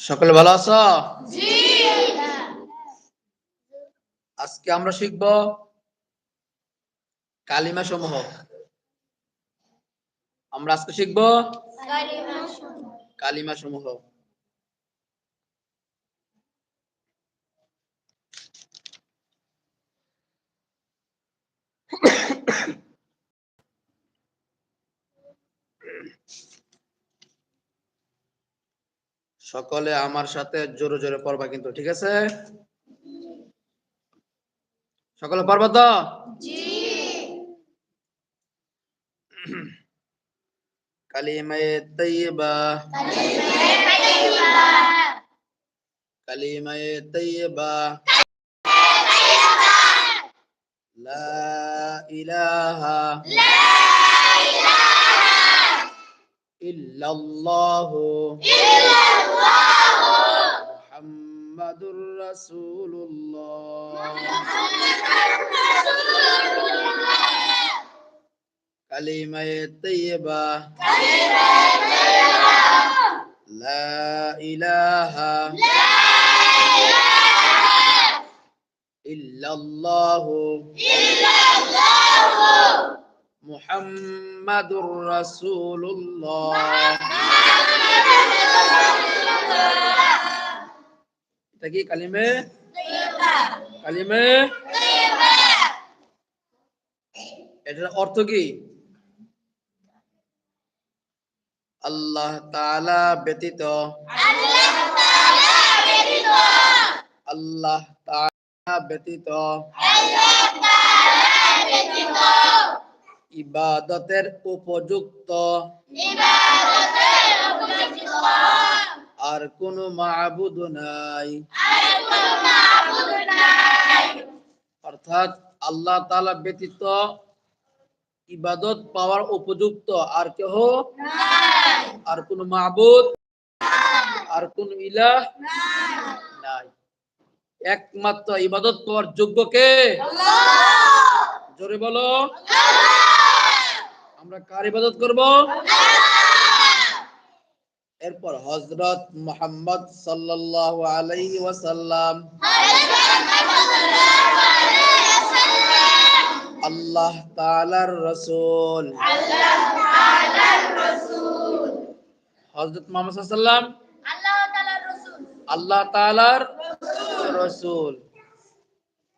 সকলে ভালো আছো? আজকে আমরা শিখব কালিমা সমূহ আমরা আজকে শিখব কালিমা সমূহ সকলে আমার সাথে জোরে জোরে পড়বা কিন্তু ঠিক আছে? সকলে পারব তো? কালিমায়ে তৈবা কালিমায়ে তৈবা লা ইলাহা ইল্লাল্লাহু মুহাম্মাদুর রাসূলুল্লাহ কালিমায়ে তৈবা লা ইলাহা ইল্লাল্লাহু মুহাম্মাদুর রাসূলুল্লাহ। এটা কি কালিমে? কালিমে? এটার অর্থ কি? আল্লাহ তাআলা ব্যতীত আল্লাহ তাআলা ব্যতীত ইবাদতের উপযুক্ত। আর কোন মাবুদ নাই। অর্থাৎ আল্লাহ তালা ব্যতীত ইবাদত পাওয়ার উপযুক্ত আর কেহ আর কোন মাবুদ আর কোন ইলাহ নাই। একমাত্র ইবাদত পাওয়ার যোগ্য কে? জোরে বলো। আমরা কার ইবাদত করব? এরপর হজরত মোহাম্মদ সাল্লাল্লাহু আলাইহি ওয়াসাল্লাম। আল্লাহ তাআলার রাসূল। হযরত মুহাম্মদ আল্লাহ তাআলার রাসূল।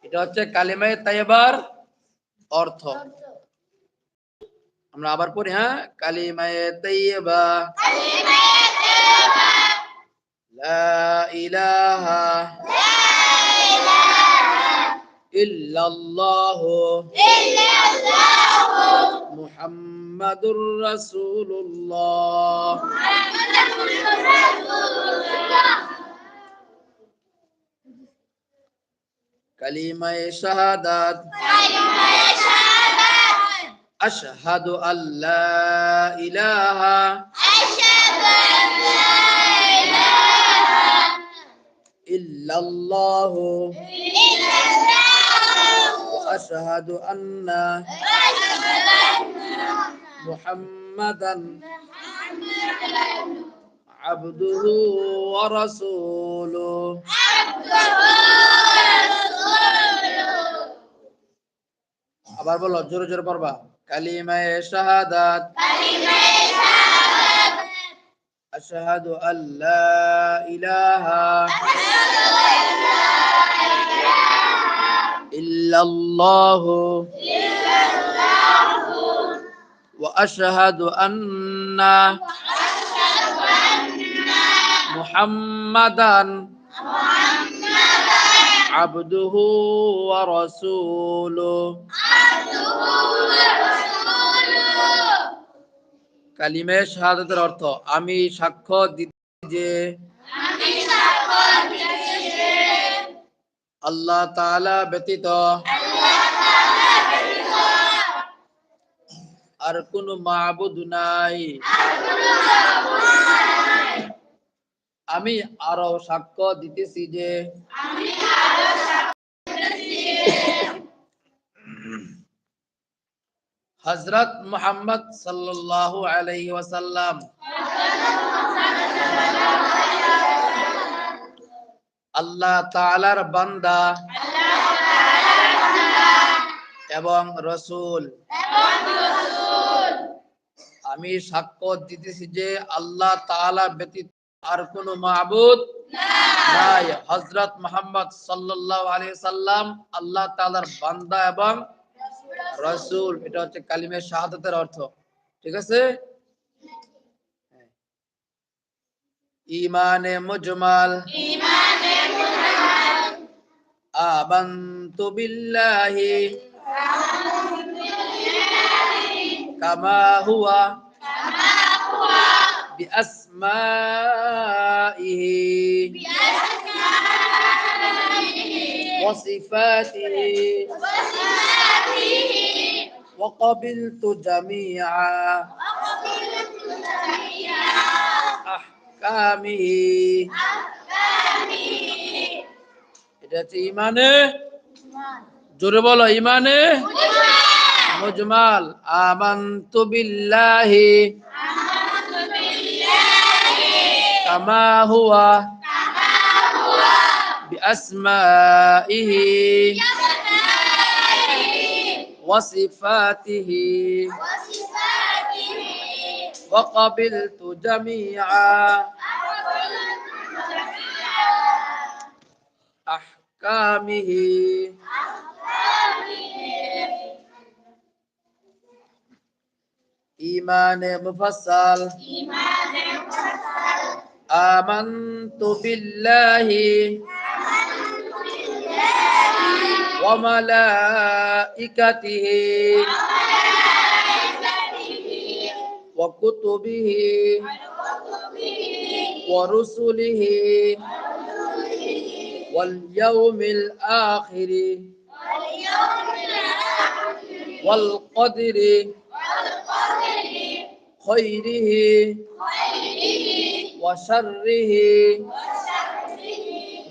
এটা হচ্ছে কালিমায়ে তাইয়্যিবার অর্থ। আমরা আবার পড়ি হ্যাঁ? কালিমায়ে তাইবা লা ইলাহা ইল্লাল্লাহু মুহাম্মাদুর রাসূলুল্লাহ। كلمة شهادة كلمة شهادة أشهد أن لا إله. أشهد أن لا إله. إلا الله. إلا الله. وأشهد أن محمدا محمدا عبده ورسوله. আবার বলো জোরে জোরে পড়বা কালিমায়ে শাহাদাত কালিমায়ে শাহাদাত আশহাদু আল্লা ইলাহা আশহাদু আল্লা ইলাহা ইল্লাল্লাহু ইল্লাল্লাহু ওয়া আশহাদু আন্না আশহাদু আন্না মুহাম্মাদান মুহাম্মাদান عبده ورسوله কালিমে শাহাদাতের অর্থ আমি সাক্ষ্য দিতে যে আল্লাহ তাআলা ব্যতীত আর কোন মাবুদ নাই আমি আরো সাক্ষ্য দিতেছি যে হজরত মুহাম্মদ আলাইহি ওয়াসাল্লাম। আল্লাহ তাআলার বান্দা। এবং রসুল। আমি সাক্ষ্য দিতেছি যে আল্লাহ তাআলা ব্যতীত আর কোন মাবুদ নাই। হযরত মুহাম্মদ আলাইহি সাল্লাম আল্লাহ তাআলার বান্দা এবং রাসূল। এটা হচ্ছে কালিমে শাহাদাতের অর্থ। ঠিক আছে? ইমানে মুজমাল। আমানতু বিল্লাহি। কামা হুয়া। بأسمائه وصفاته وقبلت جميع أحكامه এটা হচ্ছে ইমানে জোরে বলো ইমানে মুজমাল আমানতু বিল্লাহি كما هو كما هو بأسمائه وصفاته وصفاته وقبلت جميعا أحكامه إيمان مفصل إيمان آمنت بالله وملائكته وكتبه ورسله واليوم الآخر والقدر خيره وشره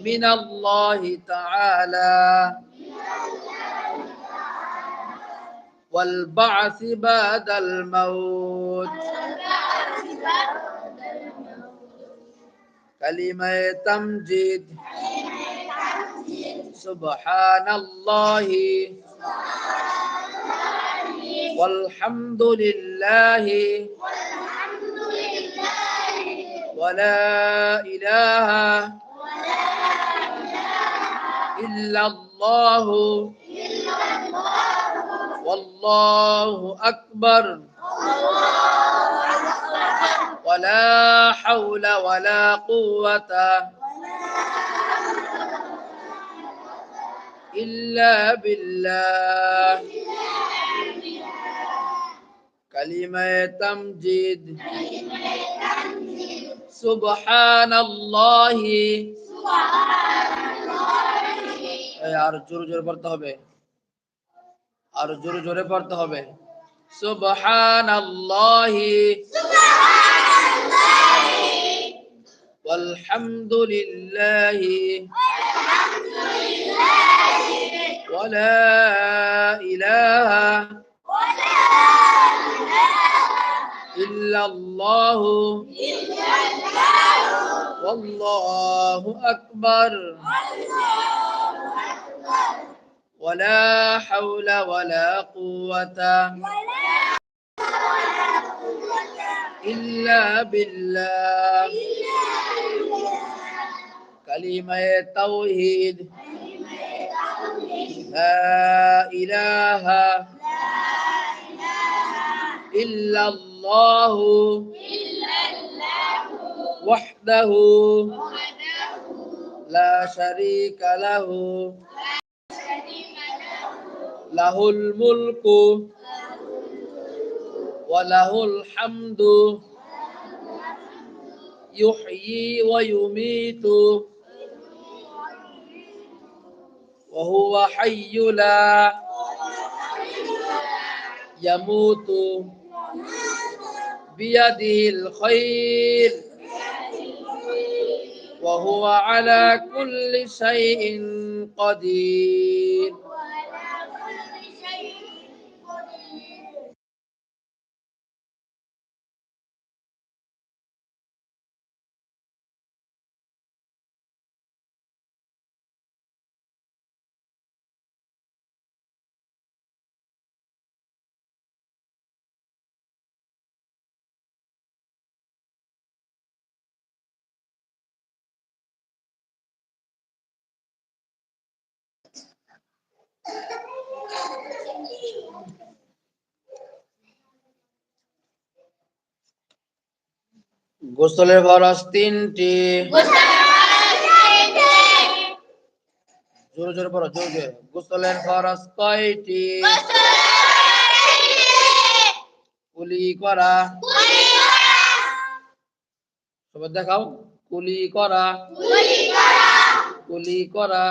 من الله تعالى. والبعث بعد الموت. كلمة تمجيد. سبحان الله. والحمد لله. ولا إله إلا الله. والله أكبر. ولا حول ولا قوة إلا بالله. كلمة تمجيد. সুবহানাল্লাহি। আর জোরে জোরে পড়তে হবে। আর জোরে জোরে পড়তে হবে। সুবহানাল্লাহি। আলহামদুলিল্লাহি ওয়ালা ইলাহা إلا الله. والله أكبر. ولا حول ولا قوة إلا بالله. كلمة توحيد. لا إله إلا الله. وحده لا شريك له. له الملك وله الحمد. يحيي ويميت. وهو حي لا يموت. بيده الخير. وهو على كل شيء قدير. গোসলের ফরজ তিনটি। জোরে জোরে পড়ো, জোরে জোরে। গোসলের ফরজ কয়টি? কুলি করা। সবাই দেখাও। কুলি করা। কুলি করা।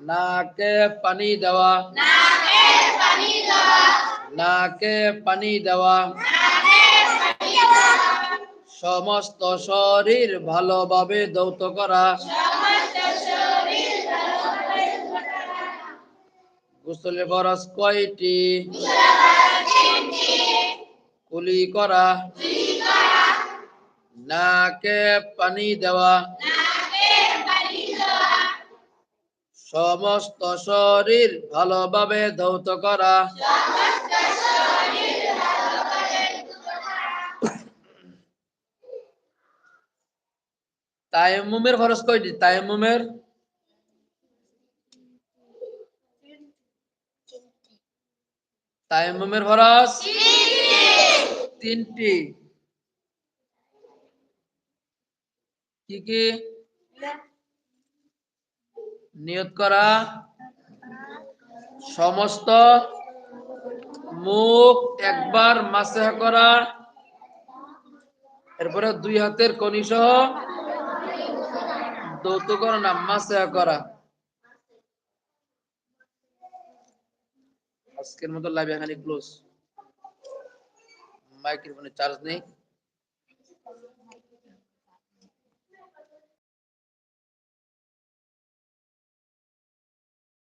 নাকে পানি দেওয়া। নাকে পানি দেওয়া। নাকে পানি দেওয়া সমস্ত শরীর ভালোভাবে দৌত করা। গোসলের ফরজ কয়টি? কুলি করা। নাকে পানি দেওয়া। সমস্ত শরীর ভালোভাবে ধৌত করা। তায়াম্মুমের ফরজ কয়টি? তায়াম্মুমের তায়াম্মুমের ফরজ তিনটি। কি কি? নিয়ত করা সমস্ত মুখ একবার মাসেহ করা, এরপরে দুই হাতের কনি সহ করা। আজকের মতো লাইভ এখানে ক্লোজ মাইক্রোফোনে চার্জ নেই।